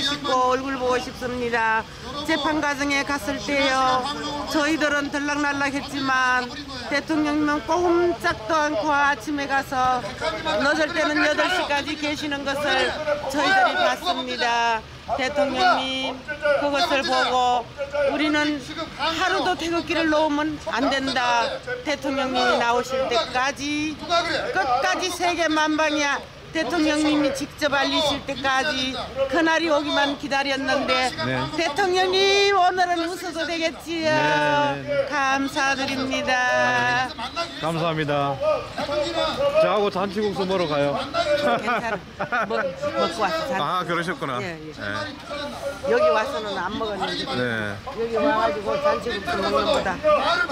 싶고 얼굴 보고 싶습니다. 재판 과정에 갔을 때요. 저희들은 들락날락 했지만 대통령님은 꼼짝도 않고 아침에 가서 늦을 때는 8시까지 계시는 것을 저희들이 봤습니다. 대통령님 그것을 보고 우리는 하루도 태극기를 놓으면 안 된다. 대통령님이 나오실 때까지 끝까지 세계 만방이야. 대통령님이 직접 알리실 때까지 그날이 오기만 기다렸는데 네. 대통령님 오늘은 웃어도 되겠지요. 네. 감사드립니다. 감사합니다. 저하고 잔치국수 먹으러 가요. 괜찮아. 먹, 먹고 왔어. 잘. 아 그러셨구나. 예, 예. 네. 여기 와서는 안 먹었는데 네. 여기 와가지고 잔치국수 먹는 거다.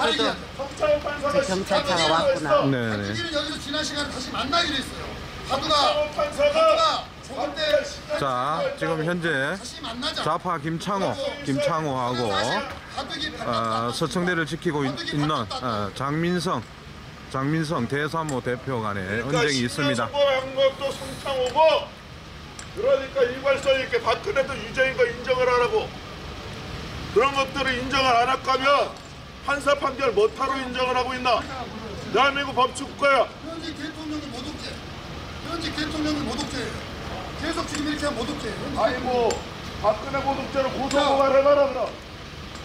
그래도 저 경찰차가 왔구나. 네. 네. 지난 시간에 다시 만나기로 했어요. 자 지금 현재. 좌파 김창호, 김창호하고 가족이 어, 서청대를 지키고 있- 있는 어, 장민성, 장민성 대사모 대표 간의 언쟁이 있습니다. 한 것도 성창호고 그러니까 일관성 있게 박근혜도 유죄인 거 인정을 하라고. 그런 것들을 인정을 안할 거면 판사 판결 못하러 인정을 하고 있나? 대한민국 법치국가야 현직 대통령이 모독죄. 현직 대통령이 모독죄예요. 계속 지금 이렇게 하면 모독죄예요. 아이고 박근혜 고독죄로 고소고발 해봐라 그럼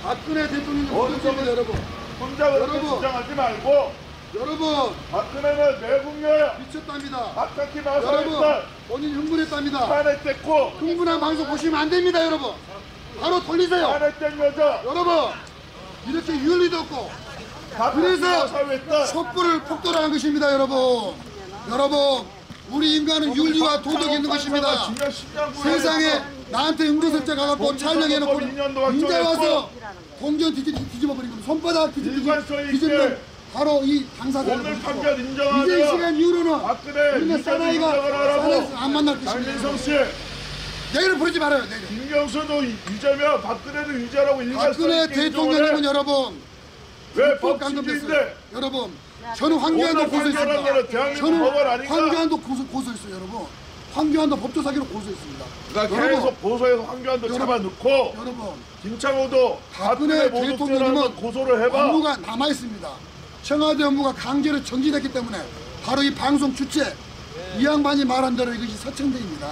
박근혜 대통령이 모독죄입니다, 여러분. 혼자 그렇게 여러분. 주장하지 말고 여러분 박근혜는 내국녀야 미쳤답니다. 박탁히 나서 여러분 본인이 흥분했답니다. 뗐고 흥분한 방송 보시면 안 됩니다, 여러분. 바로 돌리세요. 탄핵 뗀 여자 여러분 이렇게 윤리도 없고 그래서 촛불을 폭돌하는 것입니다, 여러분. 여러분, 우리 인간은 윤리와 도덕이 있는 것입니다. 세상에 나한테 응급설자 가갖고 촬영해놓고 이제 와서 뒤집, 뒤집어버린 겁니다. 손바닥 뒤집, 뒤집는 바로 이 당사자를 오늘. 판결 인정하며 이제 이 시간 이후로는 박근혜 우리는 유죄를 사나이가. 사나이에서 안 만날 것입니다. 장민성 씨 내일을 부르지 말아요, 내일. 김경수도 유죄면 박근혜도 유죄라고 박근혜 대통령님은. 여러분 왜 감금됐어요. 여러분, 저는 황교안도 고소했습니다. 저는? 황교안도 고소, 고소했어요, 여러분. 황교안도 법조사기로 고소했습니다. 그러니까 여러분, 계속 보소해서 황교안도 여러분, 잡아넣고 여러분, 김창호도 박근혜 대통령님은 건 고소를 해봐 업무가 남아 있습니다. 청와대 업무가 강제로 정지됐기 때문에 바로 이 방송 주체 이 양반이 말한 대로 이것이 서청대입니다.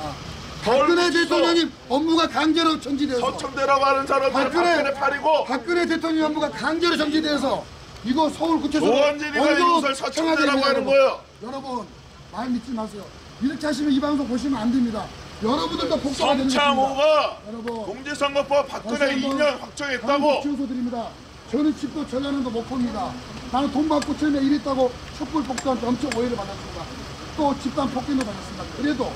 박근혜? 대통령님 업무가 강제로 정지돼서 서청대라고 하는 사람들은 박근혜- 박근혜 팔이고 박근혜 대통령 업무가 강제로 정지돼서 이거 서울구치소 노원진이가 이것을 서청대라고 하는 거예요. 여러분 말 믿지 마세요. 이렇게 하시면 이 방송 보시면 안 됩니다. 여러분들도 복수가 되는. 성창호가 여러분 공직선거법 박근혜 2년 확정했다고 치워서 드립니다. 저는 집도 전라는도 못 봅니다. 나는 돈 받고 처음에 이랬다고 촛불 복수한테 엄청 오해를 받았습니다. 또 집단 폭행도 받았습니다. 그래도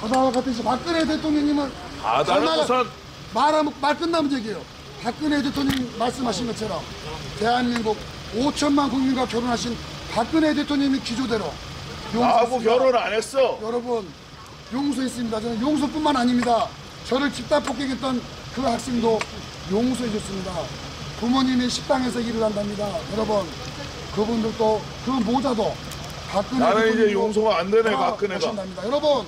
바다와 같듯이 박근혜 대통령님은 전화가- 우선 말하면 말 끝나면 얘기해요. 박근혜 대통령님 말씀하신 것처럼 대한민국 5천만 국민과 결혼하신 박근혜 대통령이 기조대로 나하고. 결혼 안 했어 여러분 용서했습니다. 저는 용서뿐만 아닙니다. 저를 집단 폭행했던 그 학생도 용서해 줬습니다. 부모님이 식당에서 일을 한답니다. 여러분 그분들도 그 모자도 박근혜 나는 이제 용서가 안 되네 다 박근혜가 하신답니다. 여러분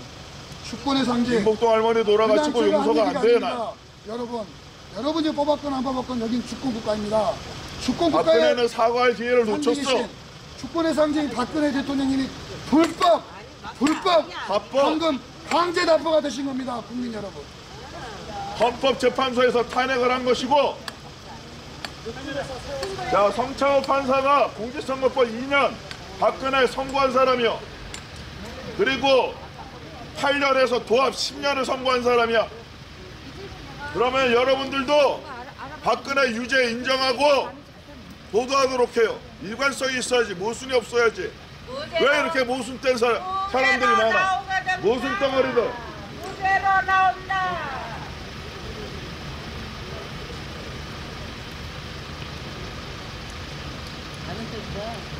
축권의 상징 김복동 할머니 돌아가시고 용서가 한안 돼요 나. 여러분 여러분이 뽑았건 안 뽑았건 여긴 축권 국가입니다. 축권 국가에 박근혜는 사과할 기회를 놓쳤어 축권의 상징 박근혜 대통령님이 불법 불법. 방금 강제 납부가 되신 겁니다 국민 여러분 헌법재판소에서 탄핵을 한 것이고 자 성창호 판사가 공직선거법 2년 박근혜 선고한 사람이요 그리고 8년에서 도합 10년을 선고한 사람이야. 그러면 여러분들도 박근혜 유죄 인정하고 보도하도록 해요. 일관성이 있어야지 모순이 없어야지. 왜 이렇게 모순된 사람, 사람들이 많아? 모순 덩어리들. 무죄로 나온다. 다른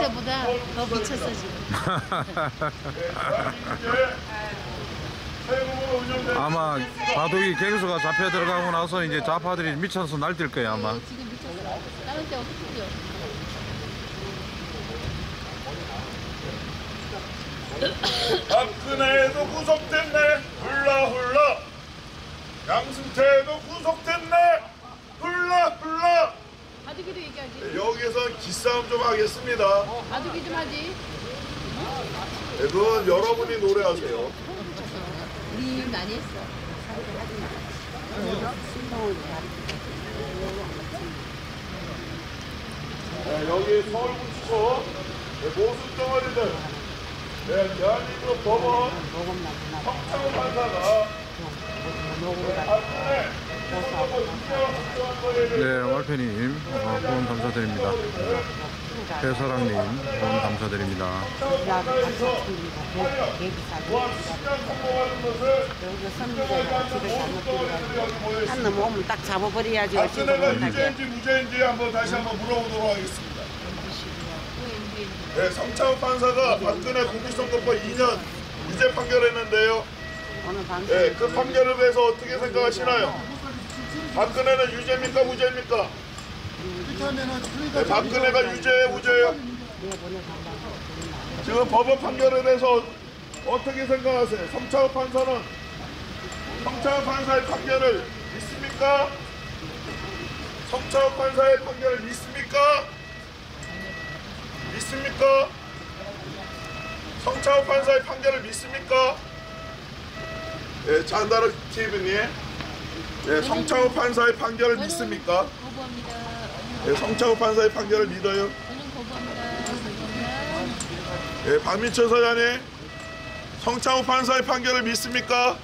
때보다 더 미쳤어 지금. 아마 바둑이 갱수가 잡혀 들어가고 나서 이제 좌파들이 미쳐서 날뛸 거예요 아마. 지금 미쳤어. 다른 때 어떻게 뛰어? 박근혜도 구속됐네 불나 양승태도 구속됐네. 흘러 흘러. 바둑이도 얘기하지. 네, 여기서 기싸움 좀 하겠습니다. 바둑이 좀 하지. 네, 그건 여러분이 노래하세요. 우리 많이 했어. 네, 여기 서울구치소 네, 모순 덩어리들 네, 대한민국 법원 성창호 판사가 네, 박근혜 선거법 인정을 확정한 거에 대해 네, 월페님 어, 후원 감사드립니다. 배사랑님 후원 감사드립니다. 무한 10년 선고받은 것을 여기 선비자가 집에 잘못 들어가지고 한놈 오면 딱 잡아버려야지 유죄인지 무죄인지 한번 다시 한번 물어보도록 하겠습니다. 네, 성창호 판사가 박근혜 공직선거법 2년 유죄 판결했는데요. 네, 그 판결에 대해서 어떻게 생각하시나요? 박근혜는 유죄입니까 무죄입니까? 네, 박근혜가 유죄예요 무죄예요? 지금 법원 판결에 대해서 어떻게 생각하세요? 성창호 판사는 성창호 판사의 판결을 믿습니까? 성창호 판사의 판결을 믿습니까? 믿습니까? 성창호 판사의 판결을 믿습니까? 예, 잔다르 TV님, 예, 성창호 판사의 판결을 믿습니까? 거부합니다. 예, 성창호 판사의 판결을 믿어요? 저는 거부합니다. 거부합니다. 예, 박민철 서장님, 성창호 판사의 판결을 믿습니까?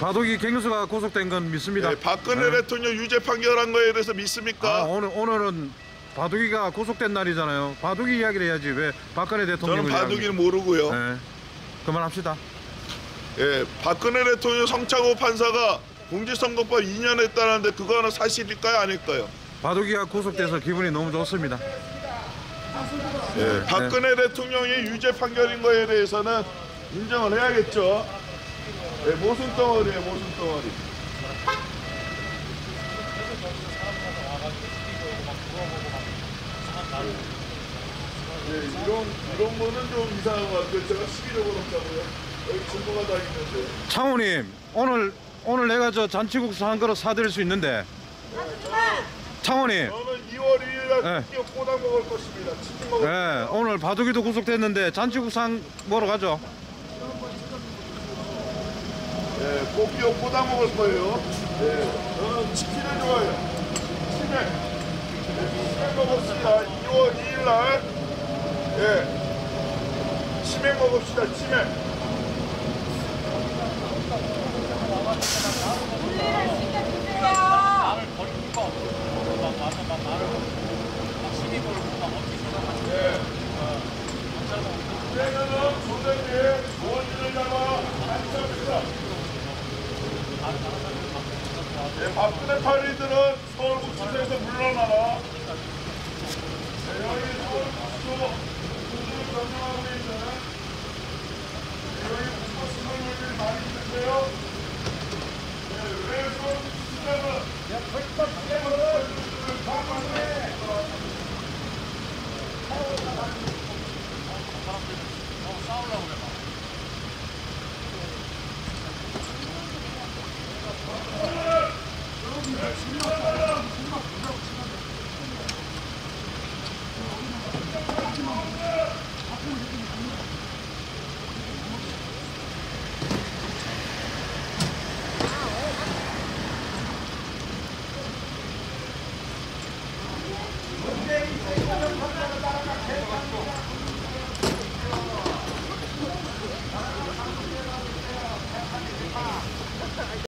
바둑이 갱수가 구속된 건 믿습니다. 예, 박근혜 네. 대통령 유죄 판결한 거에 대해서 아, 믿습니까? 오늘 오늘은 바둑이가 구속된 날이잖아요. 바둑이 이야기를 해야지 왜 박근혜 대통령을 저는 바둑이를 모르고요. 네. 그만합시다. 예, 박근혜 대통령 성창호 판사가 공직선거법 2년 했다는데 그거는 사실일까요, 아닐까요? 바둑이가 구속돼서 기분이 너무 좋습니다. 예, 박근혜 대통령이 유죄 판결인 거에 대해서는 인정을 해야겠죠. 예, 모순 덩어리에 모순 덩어리. 예, 이런 이런 거는 좀 이상한 것 같아요. 제가 시기적으로 없다고요. 창호님 오늘 오늘 내가 저 잔치국수 한 그릇 사드릴 수 있는데 창호님 저는 2월 2일 날 네. 꼬당 먹을 것입니다. 치킨 먹을 네, 오늘 바둑이도 구속됐는데 잔치국수 한 먹으러 가죠. 예, 고기요 꼬다 먹을 거예요. 예, 저는 치킨을 좋아해요. 치맥. 예, 치맥 먹읍시다. 2월 2일 날. 예. 치맥 먹읍시다. 치맥. 치맥은 all over